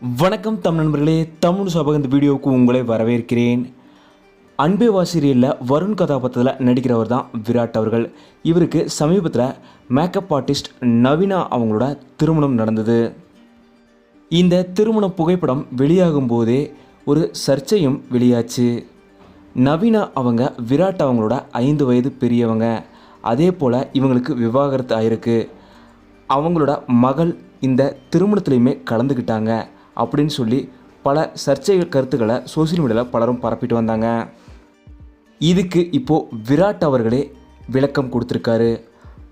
வணக்கம் தமிழ் நண்பர்களே தமிழ் சபக இந்த வீடியோவுக்கு உங்களை வரவேற்கிறேன். அன்பே வாசிரியலில் வருண் கதாபாத்திரத்தில் நடிக்கிறவர் தான் விராட் அவர்கள். இவருக்கு சமீபத்தில் மேக்கப் ஆர்டிஸ்ட் நவீனா அவங்களோட திருமணம் நடந்தது. இந்த திருமண புகைப்படம் வெளியாகும் போதே ஒரு சர்ச்சையும் வெளியாச்சு. நவீனா அவங்க விராட் அவங்களோட ஐந்து வயது பெரியவங்க. அதே போல் இவங்களுக்கு விவாகரத்து ஆயிருக்கு. அவங்களோட மகள் இந்த திருமணத்துலையுமே கலந்துக்கிட்டாங்க அப்படின்னு சொல்லி பல சர்ச்சை கருத்துக்களை சோசியல் மீடியாவில் பலரும் பரப்பிட்டு வந்தாங்க. இதுக்கு இப்போது விராட் அவர்களே விளக்கம் கொடுத்துருக்காரு.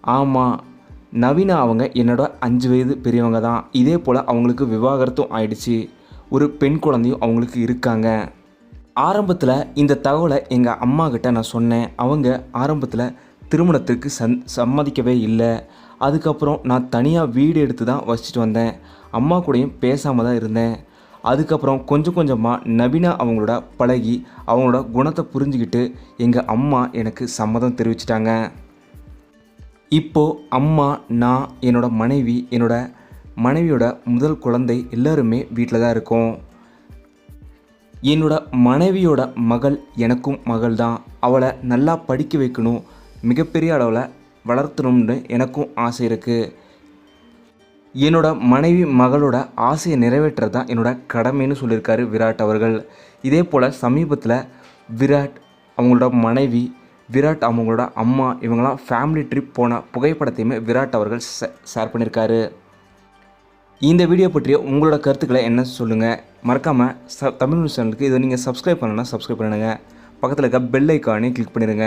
ஆமாம் நவீனா அவங்க என்னோட அஞ்சு வயது பெரியவங்க தான். இதே போல் அவங்களுக்கு விவாகரத்தும் ஆயிடுச்சு. ஒரு பெண் குழந்தையும் அவங்களுக்கு இருக்காங்க. ஆரம்பத்தில் இந்த தகவலை எங்கள் அம்மா கிட்ட நான் சொன்னேன். அவங்க ஆரம்பத்தில் திருமணத்திற்கு சந் சம்மதிக்கவே இல்லை. அதுக்கப்புறம் நான் தனியாக வீடு எடுத்து தான் வசிச்சுட்டு வந்தேன். அம்மா கூடயும் பேசாமல் தான் இருந்தேன். அதுக்கப்புறம் கொஞ்சம் கொஞ்சமாக நவீனா அவங்களோட பழகி அவங்களோட குணத்தை புரிஞ்சுக்கிட்டு எங்கள் அம்மா எனக்கு சம்மதம் தெரிவிச்சிட்டாங்க. இப்போது அம்மா நான் என்னோட மனைவி என்னோட மனைவியோட முதல் குழந்தை எல்லாருமே வீட்டில் தான் இருக்கோம். என்னோட மனைவியோட மகள் எனக்கும் மகள் தான் அவளை நல்லா படிக்க வைக்கணும் மிகப்பெரிய அளவில் வளர்த்தணும்னு எனக்கும் ஆசை இருக்குது என்னோட மனைவி மகளோட ஆசையை நிறைவேற்றுறது தான் என்னோட கடமைன்னு சொல்லியிருக்காரு விராட் அவர்கள். இதே போல் சமீபத்தில் விராட் அவங்களோட மனைவி விராட் அவங்களோட அம்மா இவங்கெல்லாம் ஃபேமிலி ட்ரிப் போன புகைப்படத்தையுமே விராட் அவர்கள் ஷேர் பண்ணியிருக்காரு. இந்த வீடியோ பற்றிய உங்களோட கருத்துக்களை என்ன சொல்லுங்கள் மறக்காமல் ச தமிழ் நியூஸ் சேனலுக்கு இதை நீங்கள் சப்ஸ்கிரைப் பண்ணணும்னா சப்ஸ்கிரைப் பண்ணுங்கள் பக்கத்தில் இருக்க பெல் ஐக்கானே கிளிக் பண்ணிடுங்க.